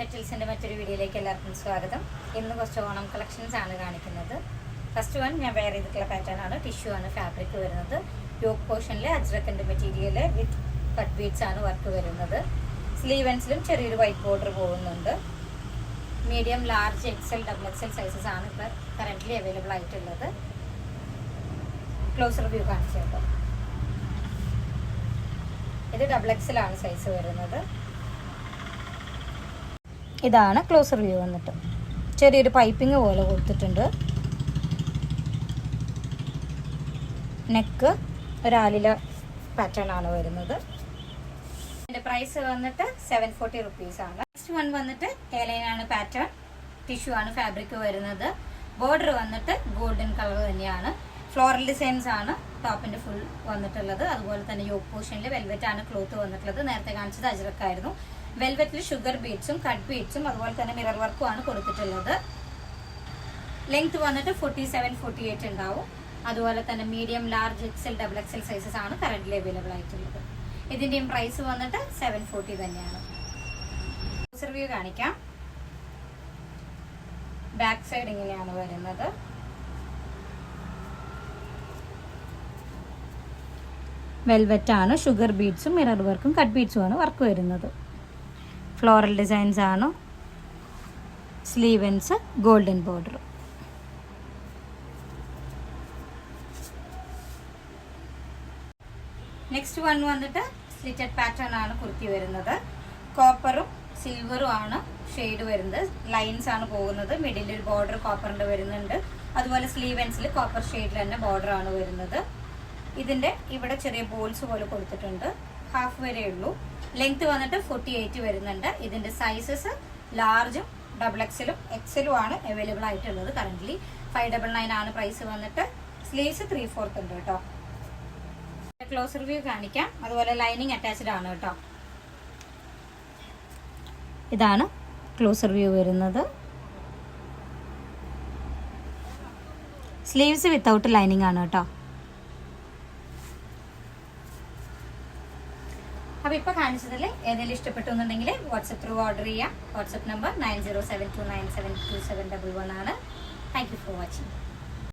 പെറ്റൽസിന്റെ മറ്റൊരു വീഡിയോയിലേക്ക് എല്ലാവർക്കും സ്വാഗതം. ഇന്ന് കുറച്ച് ഓണം കളക്ഷൻസ് ആണ് കാണിക്കുന്നത്. ഫസ്റ്റ് വൺ ഞാൻ വെയർ ചെയ്തിട്ടുള്ള പാറ്റേൺ ആണ്. ടിഷ്യൂ ആണ് ഫാബ്രിക് വരുന്നത്. യോക്ക് പോർഷനിൽ അജ്രക്കിന്റെ മെറ്റീരിയൽ വിത്ത് കട്ട് ബീഡ്സ് ആണ് വർക്ക് വരുന്നത്. സ്ലീവൻസിലും ചെറിയൊരു വൈറ്റ് ബോർഡർ പോകുന്നുണ്ട്. Medium large XL double XL sizes ആണ് ഇപ്പോൾ കറന്റ്ലി അവൈലബിൾ ആയിട്ടുള്ളത്. ക്ലോസ് റിവ്യൂ കാണിച്ചേക്കാം ഇത് ഡബിൾ എക്സൽ ആണ് സൈസ് വരുന്നത്. ഇതാണ് ക്ലോസർ വ്യൂ വന്നിട്ട്. ചെറിയൊരു പൈപ്പിംഗ് പോലെ കൊടുത്തിട്ടുണ്ട്. നെക്ക് ഒരാലില പാറ്റേൺ ആണ് വരുന്നത്. ഇതിന്റെ പ്രൈസ് വന്നിട്ട് സെവൻ ഫോർട്ടി റുപ്പീസ് ആണ്. നെക്സ്റ്റ് വൺ വന്നിട്ട് ഏലൈനാണ് പാറ്റേൺ ടിഷ്യൂ ആണ് ഫാബ്രിക് വരുന്നത്. ബോർഡർ വന്നിട്ട് ഗോൾഡൻ കളർ തന്നെയാണ്. ഫ്ലോറൽ ഡിസൈൻസ് ആണ് ടോപ്പിന്റെ ഫുൾ വന്നിട്ടുള്ളത്. അതുപോലെ തന്നെ യോഗ പോർഷനിൽ വെൽവെറ്റ് ആണ് ക്ലോത്ത് വന്നിട്ടുള്ളത്. നേരത്തെ കാണിച്ചത് അജ്രക്കായിരുന്നു വെൽവെറ്റിൽ ഷുഗർ ബീഡ്സും കട്ട് ബീഡ്സും അതുപോലെ തന്നെ മിറർ വർക്കും ആണ് കൊടുത്തിട്ടുള്ളത്. ലെങ്ത് വന്നിട്ട് ഫോർട്ടി സെവൻ ഫോർട്ടി എയ്റ്റ് ഉണ്ടാവും. അതുപോലെ തന്നെ medium large XL double XL sizes ആണ് കറന്റ് അവൈലബിൾ ആയിട്ടുള്ളത്. ഇതിന്റെയും പ്രൈസ് വന്നിട്ട് സെവൻ ഫോർട്ടി തന്നെയാണ്. റിവ്യൂ കാണിക്കാം. ബാക്ക് സൈഡ് ഇങ്ങനെയാണ് വരുന്നത്. വെൽവെറ്റ് ആണ് ഷുഗർ ബീഡ്സും മിറർ വർക്കും കട്ട് ബീഡ്സും ആണ് വർക്ക് വരുന്നത്. ഫ്ലോറൽ ഡിസൈൻസ് ആണ്. Sleeves golden border next one വന്നിട്ട് സ്ലിറ്റഡ് പാറ്റേൺ ആണ് കുർത്തി വരുന്നത്. കോപ്പറും സിൽവറും ആണ് ഷെയ്ഡ് വരുന്നത്. ലൈൻസ് ആണ് പോകുന്നത്. മിഡിലിൽ ബോർഡർ കോപ്പറിന്റെ വരുന്നുണ്ട്. അതുപോലെ സ്ലീവൻസിൽ കോപ്പർ ഷെയ്ഡിൽ തന്നെ ബോർഡർ ആണ് വരുന്നത്. ഇതിന്റെ ഇവിടെ ചെറിയ ബോൾസ് പോലെ കൊടുത്തിട്ടുണ്ട്. ഹാഫ് വരെ ഉള്ളൂ ലെങ്ത് വന്നിട്ട് ഫോർട്ടി എയ്റ്റ് വരുന്നുണ്ട്. ഇതിന്റെ സൈസസ് ലാർജും ഡബിൾ എക്സലും എക്സലും ആണ് അവൈലബിൾ ആയിട്ടുള്ളത് കറന്റ് ഫൈവ് ഡബിൾ നയൻ ആണ് പ്രൈസ് വന്നിട്ട്. സ്ലീവ്സ് ത്രീ ഫോർത്ത് ഉണ്ട് കേട്ടോ. ക്ലോസ് റിവ്യൂ കാണിക്കാം. അതുപോലെ ലൈനിങ് അറ്റാച്ച്ഡ് ആണ് കേട്ടോ. ഇതാണ് ക്ലോസ് റിവ്യൂ വരുന്നത്. സ്ലീവ്സ് വിത്തൗട്ട് ലൈനിങ് ആണ് കേട്ടോ. അപ്പോൾ ഇപ്പോൾ കാണിച്ചതിൽ ഏതെങ്കിലും ഇഷ്ടപ്പെട്ടു എന്നുണ്ടെങ്കിൽ വാട്സപ്പ് ത്രൂ ഓർഡർ ചെയ്യാം. WhatsApp number nine zero seven two nine seven two seven double one ആണ്. Thank you for watching